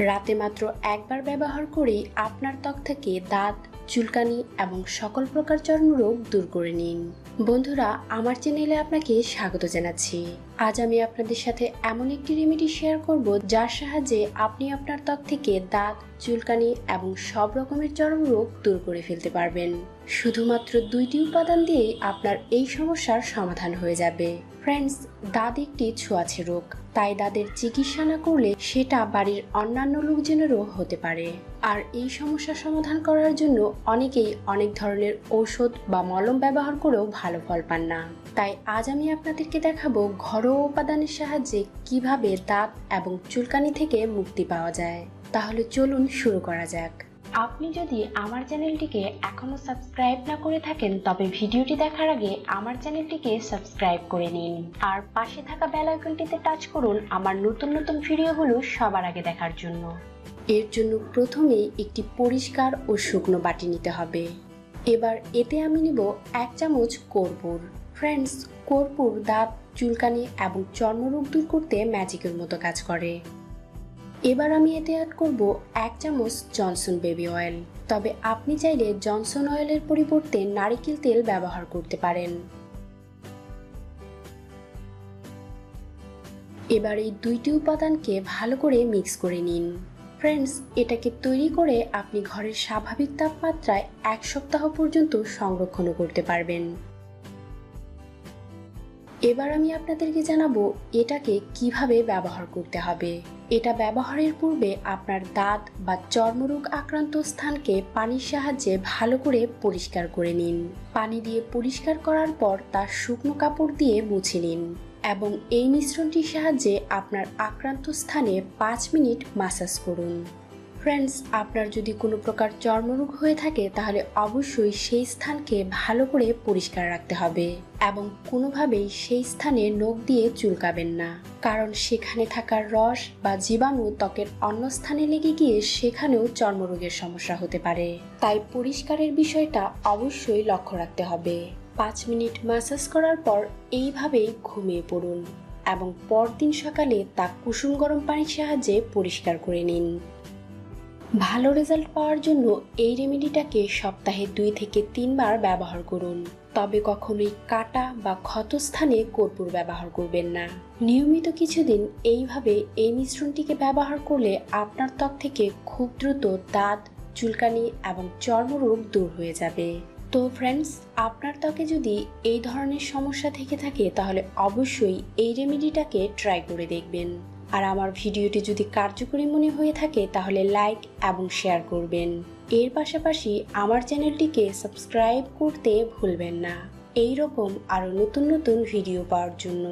রাতে মাত্র একবার ব্যবহার করেই আপনার ত্বক থেকে দাঁত চুলকানি এবং সকল প্রকার চর্মরোগ দূর করে নিন। বন্ধুরা, আমার চ্যানেলে আপনাকে স্বাগত জানাচ্ছি। আজ আমি আপনাদের সাথে এমন একটি রেমেডি শেয়ার করব যার সাহায্যে আপনি আপনার ত্বক থেকে দাঁত চুলকানি এবং সব রকমের চর্মরোগ দূর করে ফেলতে পারবেন। শুধুমাত্র দুইটি উপাদান দিয়েই আপনার এই সমস্যার সমাধান হয়ে যাবে। ফ্রেন্ডস, দাঁত একটি ছোঁয়াছে রোগ। তাই দাঁতের চিকিৎসা না করলে সেটা বাড়ির অন্যান্য লোকজনেরও হতে পারে। আর এই সমস্যার সমাধান করার জন্য অনেকেই অনেক ধরনের ঔষধ বা মলম ব্যবহার করেও ভালো ফল পান না। তাই আজ আমি আপনাদেরকে দেখাবো ঘরোয়া উপাদানের সাহায্যে কীভাবে দাঁত এবং চুলকানি থেকে মুক্তি পাওয়া যায়। তাহলে চলুন শুরু করা যাক। আপনি যদি আমার চ্যানেলটিকে এখনও সাবস্ক্রাইব না করে থাকেন, তবে ভিডিওটি দেখার আগে আমার চ্যানেলটিকে সাবস্ক্রাইব করে নিন। আর পাশে থাকা বেল আইকনটিতে টাচ করুন আমার নতুন নতুন ভিডিওগুলো সবার আগে দেখার জন্য। এর জন্য প্রথমেই একটি পরিষ্কার ও শুকনো বাটি নিতে হবে। এবার এতে আমি নেব এক চামচ কর্পূর। ফ্রেন্ডস কর্পূর দাঁত চুলকানি এবং চর্মরোগ দূর করতে ম্যাজিকের মতো কাজ করে। এবার আমি এতে অ্যাড করব এক চামচ জনসন বেবি অয়েল তবে আপনি চাইলে জনসন অয়েলের পরিবর্তে নারিকেল তেল ব্যবহার করতে পারেন। এবার এই দুইটি উপাদানকে ভালো করে মিক্স করে নিন। ফ্রেন্ডস এটাকে তৈরি করে আপনি ঘরের স্বাভাবিক তাপমাত্রায় এক সপ্তাহ পর্যন্ত সংরক্ষণও করতে পারবেন। এবার আমি আপনাদেরকে জানাব এটাকে কীভাবে ব্যবহার করতে হবে। এটা ব্যবহারের পূর্বে আপনার দাঁত বা চর্মরোগ আক্রান্ত স্থানকে পানির সাহায্যে ভালো করে পরিষ্কার করে নিন। পানি দিয়ে পরিষ্কার করার পর তা শুকনো কাপড় দিয়ে মুছে নিন। এবং এই মিশ্রণটির সাহায্যে আপনার আক্রান্ত স্থানে পাঁচ মিনিট মাসাজ করুন। ফ্রেন্ডস আপনার যদি কোনো প্রকার চর্মরোগ হয়ে থাকে, তাহলে অবশ্যই সেই স্থানকে ভালো করে পরিষ্কার রাখতে হবে এবং কোনোভাবেই সেই স্থানে নখ দিয়ে চুলকাবেন না। কারণ সেখানে থাকার রস বা জীবাণু ত্বকের অন্য স্থানে লেগে গিয়ে সেখানেও চর্মরোগের সমস্যা হতে পারে। তাই পরিষ্কারের বিষয়টা অবশ্যই লক্ষ্য রাখতে হবে। পাঁচ মিনিট ম্যাসাজ করার পর এইভাবেই ঘুমিয়ে পড়ুন এবং পরদিন সকালে তা কুসুম গরম পানির সাহায্যে পরিষ্কার করে নিন। ভালো রেজাল্ট পাওয়ার জন্য এই রেমেডিটাকে সপ্তাহে দুই থেকে তিনবার ব্যবহার করুন। তবে কখনোই কাটা বা ক্ষত স্থানে কর্পূর ব্যবহার করবেন না। নিয়মিত কিছুদিন এইভাবে এই মিশ্রণটিকে ব্যবহার করলে আপনার ত্বক থেকে খুব দ্রুত দাঁত, চুলকানি এবং চর্মরোগ দূর হয়ে যাবে। তো ফ্রেন্ডস আপনার ত্বকে যদি এই ধরনের সমস্যা থেকে থাকে, তাহলে অবশ্যই এই রেমেডিটাকে ট্রাই করে দেখবেন। আর আমার ভিডিওটি যদি কার্যকরী মনে হয়ে থাকে, তাহলে লাইক এবং শেয়ার করবেন। এর পাশাপাশি আমার চ্যানেলটিকে সাবস্ক্রাইব করতে ভুলবেন না। এইরকম আরও নতুন নতুন ভিডিও পাওয়ার জন্য।